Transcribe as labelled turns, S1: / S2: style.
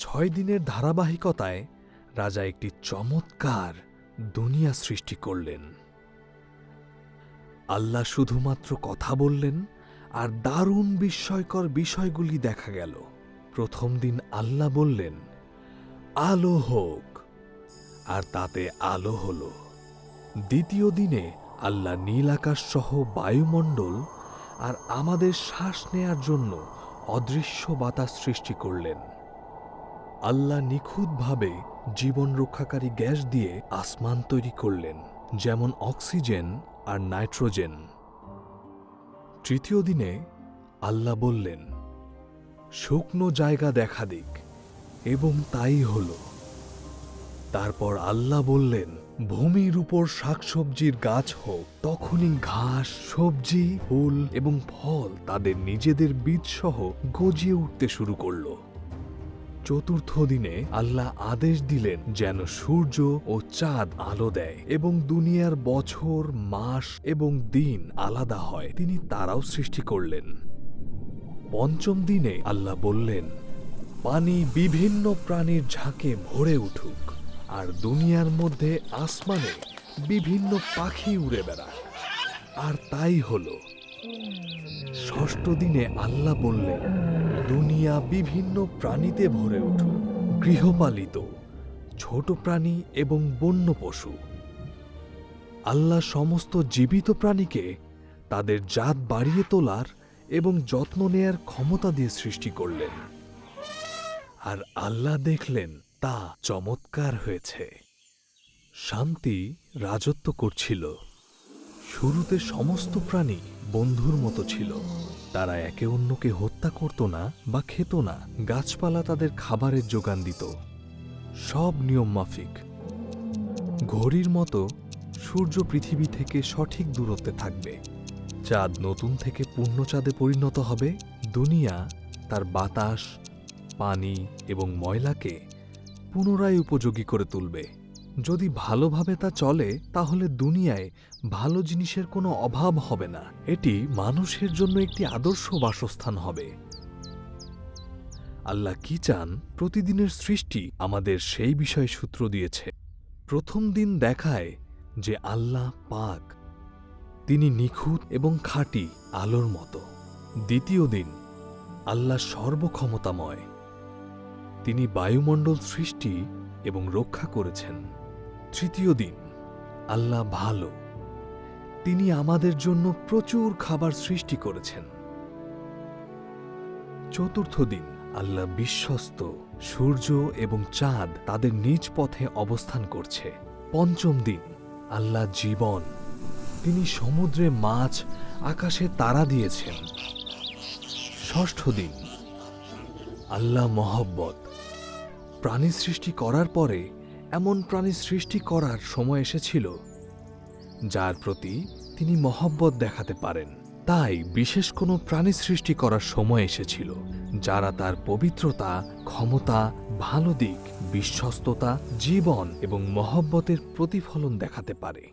S1: ছয় দিনের ধারাবাহিকতায় রাজা একটি চমৎকার দুনিয়া সৃষ্টি করলেন। আল্লাহ শুধুমাত্র কথা বললেন আর দারুণ বিস্ময়কর বিষয়গুলি দেখা গেল। প্রথম দিন আল্লাহ বললেন, আলো হোক। আর তাতে আলো হল। দ্বিতীয় দিনে আল্লাহ নীল আকাশ সহ বায়ুমণ্ডল আর আমাদের শ্বাস নেয়ার জন্য অদৃশ্য বাতাস সৃষ্টি করলেন। আল্লাহ নিখুঁতভাবে জীবন রক্ষাকারী গ্যাস দিয়ে আসমান তৈরি করলেন, যেমন অক্সিজেন আর নাইট্রোজেন। তৃতীয় দিনে আল্লাহ বললেন, শুকনো জায়গা দেখা দিক, এবং তাই হল। তারপর আল্লাহ বললেন, ভূমির উপর শাকসবজির গাছ হোক, তখনই ঘাস, সবজি, ফুল এবং ফল তাদের নিজেদের বীজসহ গজিয়ে উঠতে শুরু করল। চতুর্থ দিনে আল্লাহ আদেশ দিলেন যেন সূর্য ও চাঁদ আলো দেয় এবং দুনিয়ার বছর, মাস এবং দিন আলাদা হয়। তিনি তারাও সৃষ্টি করলেন। পঞ্চম দিনে আল্লাহ বললেন, পানি বিভিন্ন প্রাণীর ঝাঁকে ভরে উঠুক আর দুনিয়ার মধ্যে আসমানে বিভিন্ন পাখি উড়ে বেড়াক। আর তাই হলো। ষষ্ঠ দিনে আল্লাহ বললেন, দুনিয়া বিভিন্ন প্রাণীতে ভরে উঠুক গৃহপালিত, ছোট প্রাণী এবং বন্য পশু। আল্লাহ সমস্ত জীবিত প্রাণীকে তাদের জাত বাড়িয়ে তোলার এবং যত্ন নেয়ার ক্ষমতা দিয়ে সৃষ্টি করলেন। আর আল্লাহ দেখলেন, তা চমৎকার হয়েছে। শান্তি রাজত্ব করছিল। শুরুতে সমস্ত প্রাণী বন্ধুর মতো ছিল। তারা একে অন্যকে হত্যা করত না বা খেত না। গাছপালা তাদের খাবারের যোগান দিত। সব নিয়ম মাফিক। ঘড়ির মতো সূর্য পৃথিবী থেকে সঠিক দূরত্বে থাকবে। চাঁদ নতুন থেকে পূর্ণচাঁদে পরিণত হবে। দুনিয়া তার বাতাস, পানি এবং ময়লাকে পুনরায় উপযোগী করে তুলবে। যদি ভালোভাবে তা চলে, তাহলে দুনিয়ায় ভালো জিনিসের কোনো অভাব হবে না। এটি মানুষের জন্য একটি আদর্শ বাসস্থান হবে। আল্লাহ কি চান? প্রতিদিনের সৃষ্টি আমাদের সেই বিষয়ে সূত্র দিয়েছে। প্রথম দিন দেখায় যে আল্লাহ পাক। তিনি নিখুঁত এবং খাঁটি আলোর মতো। দ্বিতীয় দিন, আল্লাহ সর্বক্ষমতাময়। তিনি বায়ুমণ্ডল সৃষ্টি এবং রক্ষা করেছেন। তৃতীয় দিন। আল্লাহ ভালো। তিনি আমাদের জন্য প্রচুর খাবার সৃষ্টি করেছেন। চতুর্থ দিন আল্লাহ বিশ্বস্ত, সূর্য এবং চাঁদ তাদের নিজ পথে অবস্থান করছে। পঞ্চম দিন আল্লাহ জীবন। তিনি সমুদ্রে মাছ, আকাশে তারা দিয়েছেন। ষষ্ঠ দিন আল্লাহ মহব্বত। প্রাণী সৃষ্টি করার পরে এমন প্রাণী সৃষ্টি করার সময় এসেছিল, যার প্রতি তিনি মহব্বত দেখাতে পারেন। তাই বিশেষ কোনো প্রাণী সৃষ্টি করার সময় এসেছিল, যারা তার পবিত্রতা, ক্ষমতা, ভালো দিক, বিশ্বস্ততা, জীবন এবং মহব্বতের প্রতিফলন দেখাতে পারে।